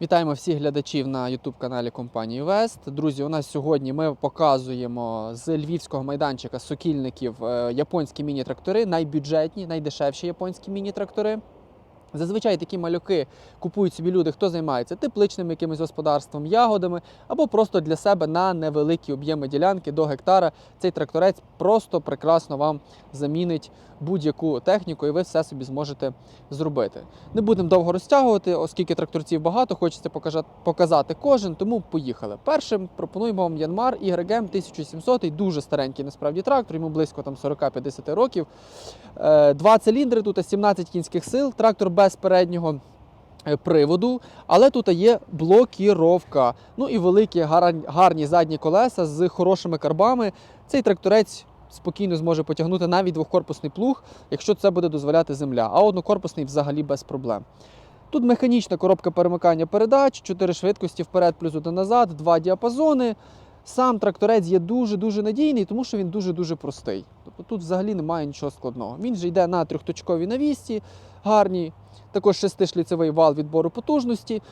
Вітаємо всіх глядачів на youtube каналі компанії Вест. Друзі, у нас сьогодні ми показуємо з львівського майданчика сокільників е, японські міні-трактори, найбюджетні, найдешевші японські міні-трактори. Зазвичай такі малюки купують собі люди, хто займається тепличним якимось господарством, ягодами, або просто для себе на невеликі об'єми ділянки до гектара. Цей тракторець просто прекрасно вам замінить будь-яку техніку, і ви все собі зможете зробити. Не будемо довго розтягувати, оскільки тракторців багато, хочеться показати кожен, тому поїхали. Першим пропонуємо вам Янмар YM 1700, дуже старенький насправді трактор, йому близько там 40-50 років. Е, Два циліндри, тут 17 кінських сил, трактор без переднього е, приводу, але тут є блокіровка. Ну і великі гарні задні колеса з хорошими карбами. Цей тракторець спокійно зможе потягнути навіть двохкорпусний плуг, якщо це буде дозволяти земля, а однокорпусний взагалі без проблем. Тут механічна коробка перемикання передач, 4 швидкості вперед плюс один назад, два діапазони. Сам тракторець є дуже-дуже надійний, тому що він дуже-дуже простий. Тобто тут взагалі немає нічого складного. Він же йде на трьохточковій навісці, гарній, також шестишліцевий вал відбору потужності.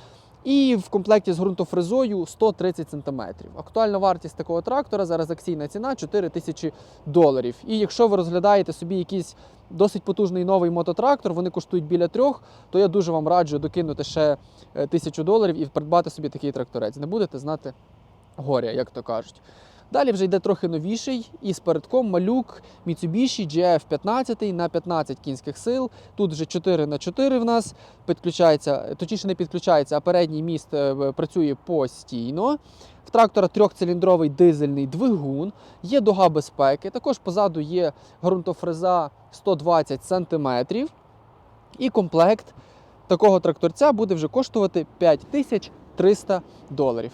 І в комплекті з ґрунтофрезою 130 см. Актуальна вартість такого трактора зараз акційна ціна 4 тисячі доларів. І якщо ви розглядаєте собі якийсь досить потужний новий мототрактор, вони коштують біля трьох, то я дуже вам раджу докинути ще е, тисячу доларів і придбати собі такий тракторець. Не будете знати горя, як то кажуть. Далі вже йде трохи новіший і з передком малюк Mitsubishi GF15 на 15 кінських сил. Тут вже 4 на 4 в нас підключається, точніше не підключається, а передній міст е, працює постійно. В трактора трьохциліндровий дизельний двигун, є дуга безпеки. Також позаду є ґрунтофреза 120 см. І комплект такого тракторця буде вже коштувати 5300 доларів.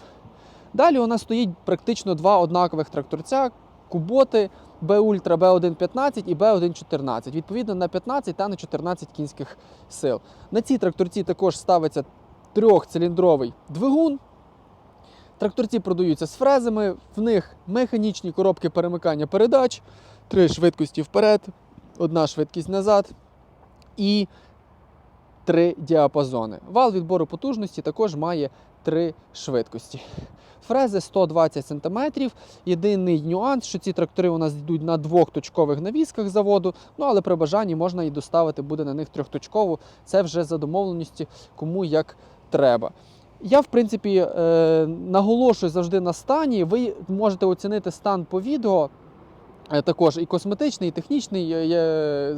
Далі у нас стоїть практично два однакових тракторця куботи B-Ultra B115 і B114, відповідно на 15 та на 14 кінських сил. На ці тракторці також ставиться трьохциліндровий двигун. Тракторці продаються з фрезами, в них механічні коробки перемикання передач, три швидкості вперед, одна швидкість назад і три діапазони. Вал відбору потужності також має три швидкості. Фрези 120 см. Єдиний нюанс, що ці трактори у нас йдуть на двохточкових навісках заводу, ну але при бажанні можна і доставити буде на них трьохточкову. Це вже за домовленості, кому як треба. Я, в принципі, е, наголошую завжди на стані. Ви можете оцінити стан по відео. Е, Також і косметичний, і технічний.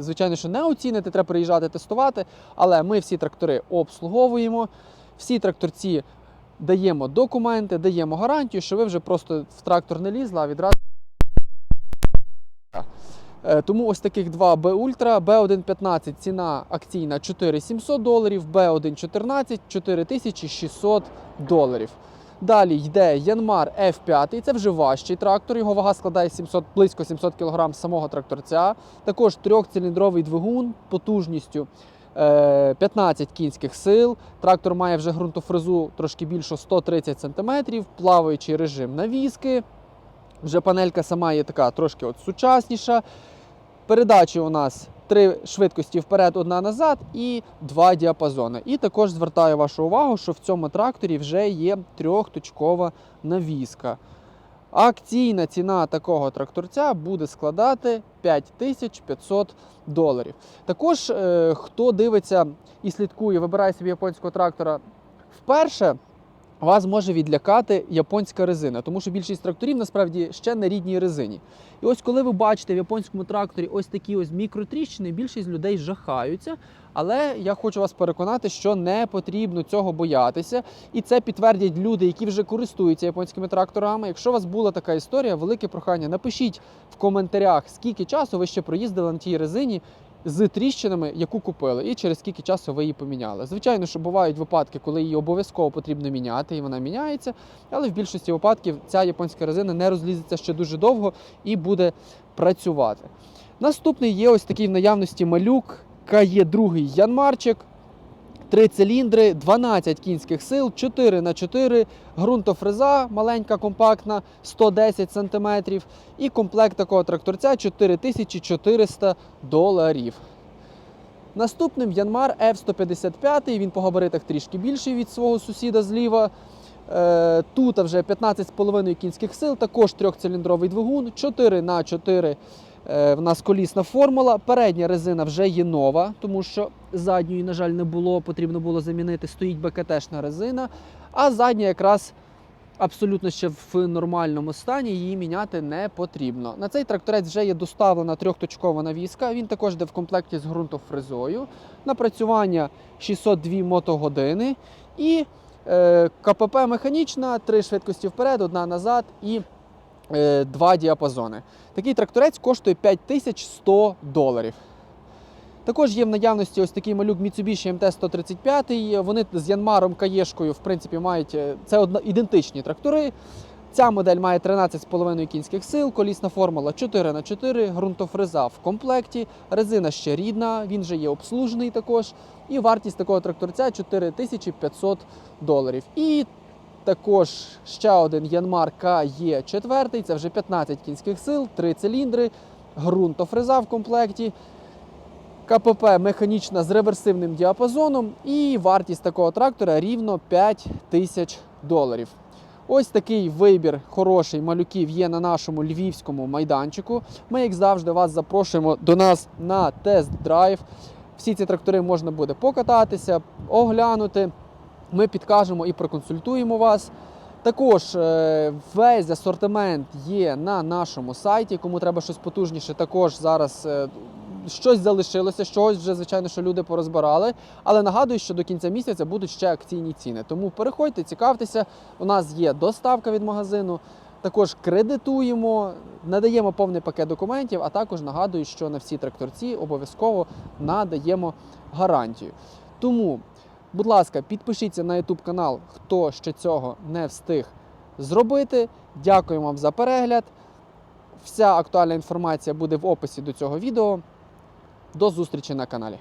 Звичайно, що не оціните, треба приїжджати тестувати. Але ми всі трактори обслуговуємо, всі тракторці даємо документи, даємо гарантію, що ви вже просто в трактор не лізли, а відразу. Е, Тому ось таких два B Ultra, B115 ціна акційна 4700 доларів, B114 4600 доларів. Далі йде Янмар F5, це вже важчий трактор, його вага складає 700, близько 700 кг самого тракторця. Також трьохциліндровий двигун потужністю е, 15 кінських сил. Трактор має вже ґрунтофрезу трошки більше 130 см, плаваючий режим навіски. Вже панелька сама є така трошки от сучасніша. Передачі у нас три швидкості вперед, одна назад і два діапазони. І також звертаю вашу увагу, що в цьому тракторі вже є трьохточкова навіска. Акційна ціна такого тракторця буде складати 5500 доларів. Також, е, хто дивиться і слідкує, вибирає собі японського трактора вперше. Вас може відлякати японська резина, тому що більшість тракторів насправді ще на рідній резині. І ось коли ви бачите в японському тракторі ось такі ось мікротріщини, більшість людей жахаються. Але я хочу вас переконати, що не потрібно цього боятися. І це підтвердять люди, які вже користуються японськими тракторами. Якщо у вас була така історія, велике прохання, напишіть в коментарях, скільки часу ви ще проїздили на тій резині. З тріщинами, яку купили, і через скільки часу ви її поміняли. Звичайно, що бувають випадки, коли її обов'язково потрібно міняти, і вона міняється. Але в більшості випадків ця японська резина не розлізеться ще дуже довго і буде працювати. Наступний є ось такий в наявності малюк, кає другий Янмарчик. Три циліндри, 12 кінських сил, 4 на 4 ґрунтофреза маленька, компактна, 110 см. І комплект такого тракторця 4400 доларів. Наступним Янмар F155, він по габаритах трішки більший від свого сусіда зліва. Е, Тут вже 15,5 кінських сил, також трьохциліндровий двигун, 4 на 4 е, в нас колісна формула. Передня резина вже є нова, тому що задньої, на жаль, не було, потрібно було замінити. Стоїть БКТшна резина, а задня якраз абсолютно ще в нормальному стані, її міняти не потрібно. На цей тракторець вже є доставлена трьохточкова навіска. Він також йде в комплекті з ґрунтофрезою. Напрацювання 602 мотогодини і е, КПП механічна, три швидкості вперед, одна назад і е, два діапазони. Такий тракторець коштує 5100 доларів. Також є в наявності ось такий малюк Mitsubishi MT-135. Вони з Янмаром Каєшкою, в принципі, мають е, це одна, ідентичні трактори. Ця модель має 13,5 кінських сил, колісна формула 4х4, ґрунтофреза в комплекті, резина ще рідна, він же є обслужений також. І вартість такого тракторця 4500 доларів. І також ще один Янмар є 4 це вже 15 кінських сил, 3 циліндри, ґрунтофреза в комплекті. КПП механічна з реверсивним діапазоном, і вартість такого трактора рівно 5 тисяч доларів. Ось такий вибір хороший малюків є на нашому львівському майданчику. Ми, як завжди, вас запрошуємо до нас на тест-драйв. Всі ці трактори можна буде покататися, оглянути. Ми підкажемо і проконсультуємо вас. Також е, весь асортимент є на нашому сайті. Кому треба щось потужніше, також зараз е, щось залишилося, щось вже, звичайно, що люди порозбирали. Але нагадую, що до кінця місяця будуть ще акційні ціни. Тому переходьте, цікавтеся. У нас є доставка від магазину. Також кредитуємо, надаємо повний пакет документів, а також нагадую, що на всі тракторці обов'язково надаємо гарантію. Тому, будь ласка, підпишіться на YouTube канал, хто ще цього не встиг зробити. Дякую вам за перегляд. Вся актуальна інформація буде в описі до цього відео. До зустрічі на каналі.